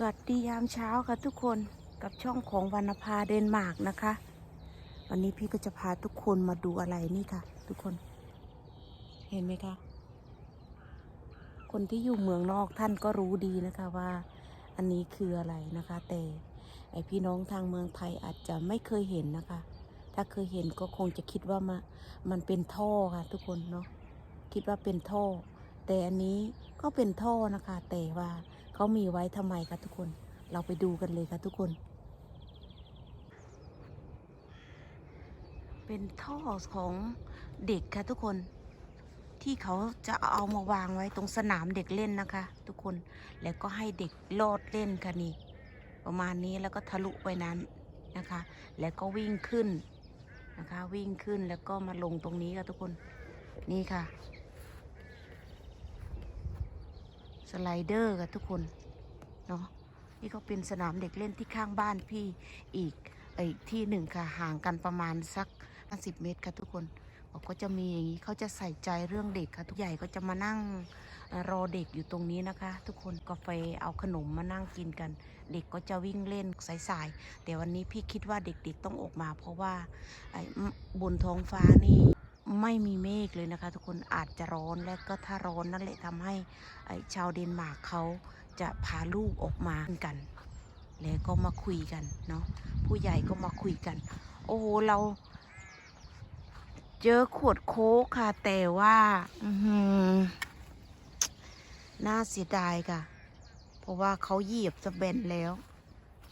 สวัสดียามเช้าค่ะทุกคนกับช่องของวรรณภาเดนมาร์กนะคะ วันนี้พี่ก็จะพาทุกคนมาดูอะไรนี่ค่ะ ทุกคน เห็นไหมคะ คนที่อยู่เมืองนอกท่านก็รู้ดีนะคะว่า อันนี้คืออะไรนะคะ แต่ไอพี่น้องทางเมืองไทยอาจจะไม่เคยเห็นนะคะ ถ้าเคยเห็นก็คงจะคิดว่ามามันเป็นท่อค่ะ ทุกคนเนาะคิดว่าเป็นท่อ แต่อันนี้ก็เป็นท่อนะคะ แต่ว่า เขามีไว้ทำไมคะทุกคน เราไปดูกันเลยค่ะทุกคน เป็นท่อของเด็กค่ะทุกคน ที่เขาจะเอามาวางไว้ตรงสนามเด็กเล่นนะคะ ทุกคน แล้วก็ให้เด็กโลดเล่นค่ะนี่ ประมาณนี้แล้วก็ทะลุไปนั้นนะคะ แล้วก็วิ่งขึ้นนะคะ วิ่งขึ้นแล้วก็มาลงตรงนี้ค่ะทุกคน นี่ค่ะ สไลเดอร์ค่ะทุกคนเนาะนี่ก็เป็นสนามเด็กเล่นที่ข้างบ้านพี่อีกอีกที่หนึ่งค่ะห่างกันประมาณสัก 50 เมตรค่ะทุกคนเขาก็จะมีอย่างนี้เขาจะใส่ใจเรื่องเด็กค่ะทุกใหญ่ก็จะมานั่งรอเด็กอยู่ตรงนี้นะคะ ทุกคนกาแฟเอาขนมมานั่งกินกัน เด็กก็จะวิ่งเล่นสายๆแต่วันนี้พี่คิดว่าเด็กๆต้องออกมา เพราะว่าไอ้บนท้องฟ้านี่ ไม่มีเมฆเลยนะคะ ทุกคนอาจจะร้อนและก็ถ้าร้อนนั่นแหละทำให้ไอ้ชาวเดนมาร์กเขาจะพาลูกออกมากัน แล้วก็มาคุยกันเนาะผู้ใหญ่ก็มาคุยกัน โอ้โหเรา เจอขวดโค้กค่ะ แต่ว่าอือหือน่าเสียดายค่ะ เพราะว่าเขาเหยียบจะเบนแล้ว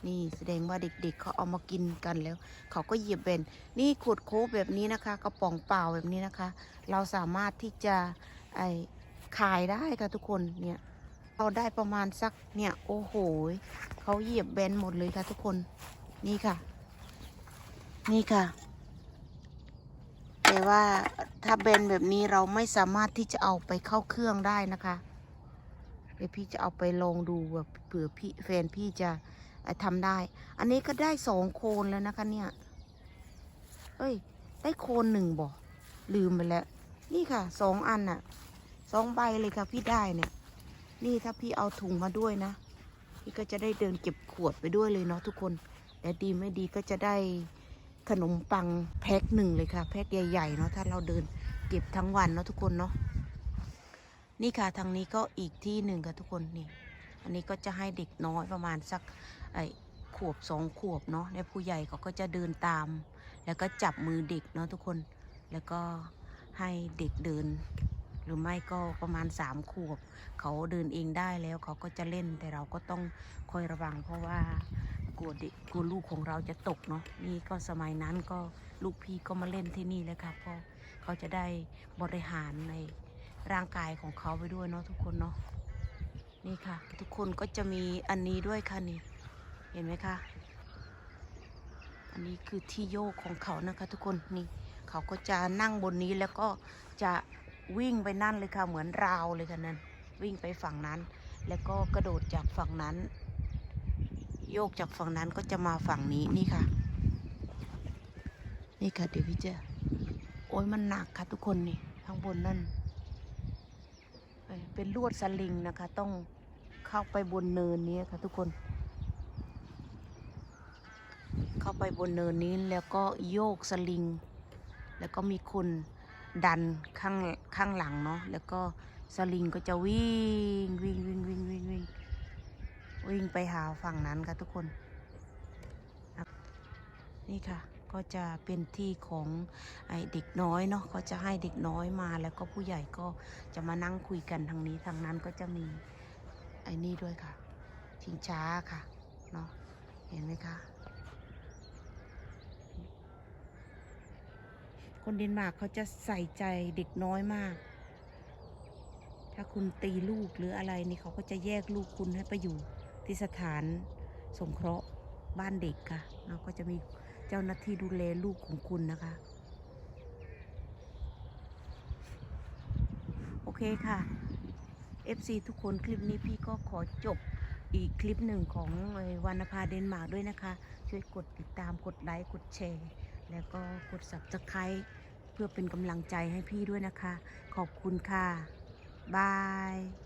นี่แสดงว่าเด็กๆเขาเอามากินกันแล้ว เขาก็เหยียบเบนนี่ขวดโค้กแบบนี้นะคะกระป๋องเปล่าแบบนี้นะคะ เราสามารถที่จะไอขายได้ค่ะทุกคนเนี่ยเราได้ประมาณสักเนี่ยโอ้โหเขาเหยียบแบนหมดเลยค่ะทุกคนนี่ค่ะ นี่ค่ะ แต่ว่าถ้าแบนแบบนี้เราไม่สามารถที่จะเอาไปเข้าเครื่องได้นะคะเดี๋ยวพี่จะเอาไปลองดูแบบเผื่อพี่แฟนพี่จะ ทำได้ อันนี้ก็ได้สองโคนแล้วนะคะเนี่ย เอ้ย ได้โคนหนึ่งบ่ลืมไปแล้ว นี่ค่ะสองอันน่ะสองใบเลยค่ะพี่ได้เนี่ย นี่ถ้าพี่เอาถุงมาด้วยนะ พี่ก็จะได้เดินเก็บขวดไปด้วยเลยเนาะทุกคนแต่ดีไม่ดีก็จะได้ขนมปังแพ็คหนึ่งเลยค่ะ แพ็คใหญ่ๆเนาะถ้าเราเดินเก็บทั้งวันเนาะทุกคนเนาะนี่ค่ะทางนี้ก็อีกที่หนึ่งค่ะทุกคนนี่ อันนี้ก็จะให้เด็กน้อยประมาณสัก ไอ้ขวบสองขวบเนาะแล้วผู้ใหญ่เขาก็จะเดินตาม แล้วก็จับมือเด็กเนาะทุกคน แล้วก็ให้เด็กเดิน หรือไม่ก็ประมาณสามขวบ เขาเดินเองได้แล้วเขาก็จะเล่นแต่เราก็ต้องคอยระวัง เพราะว่ากลัวเด็กกลัวลูกของเราจะตกเนาะนี่ก็สมัยนั้นก็ลูกพี่ก็มาเล่นที่นี่เลยค่ะเพราะเขาจะได้บริหารในร่างกายของเขาไปด้วยเนาะทุกคนเนาะนี่ค่ะ ทุกคนก็จะมีอันนี้ด้วยค่ะนี่ เห็นไหมคะ อันนี้คือที่โยกของเขานะคะทุกคนนี่เขาก็จะนั่งบนนี้แล้วก็จะวิ่งไปนั่นเลยค่ะ เหมือนราวเลยค่ะนั่นวิ่งไปฝั่งนั้น แล้วก็กระโดดจากฝั่งนั้น โยกจากฝั่งนั้นก็จะมาฝั่งนี้นี่ค่ะ นี่ค่ะเดี๋ยวพี่จะโอ้ยมันหนักค่ะทุกคนนี่ข้างบนนั่นเป็นลวดสลิงนะคะ ต้องเข้าไปบนเนินนี้ค่ะทุกคน เข้าไปบนเนินนี้แล้วก็โยกสลิง แล้วก็มีคนดันข้างข้างหลังเนาะแล้วก็สลิงก็จะวิ่งวิ่งวิ่งวิ่งวิ่งวิ่งวิ่งไปหาฝั่งนั้นค่ะทุกคน นี่ค่ะก็จะเป็นที่ของไอเด็กน้อยเนาะเขาจะให้เด็กน้อยมาแล้วก็ผู้ใหญ่ก็จะมานั่งคุยกันทางนี้ทางนั้นก็จะมีไอ้นี่ด้วยค่ะชิงช้าค่ะเนาะเห็นไหมคะ คนเดนมาร์กเขาจะใส่ใจเด็กน้อยมาก ถ้าคุณตีลูกหรืออะไรนี่เขาก็จะแยกลูกคุณให้ไปอยู่ที่สถานสงเคราะห์บ้านเด็กค่ะแล้วก็จะมีเจ้าหน้าที่ดูแลลูกของคุณนะคะ โอเคค่ะ FC ทุกคนคลิปนี้พี่ก็ขอจบอีกคลิปหนึ่งของวรรณภาเดนมาร์กด้วยนะคะ ช่วยกดติดตามกดไลค์ กดแชร์ แล้วก็กด subscribe เพื่อเป็นกำลังใจให้พี่ด้วยนะคะ ขอบคุณค่ะ บาย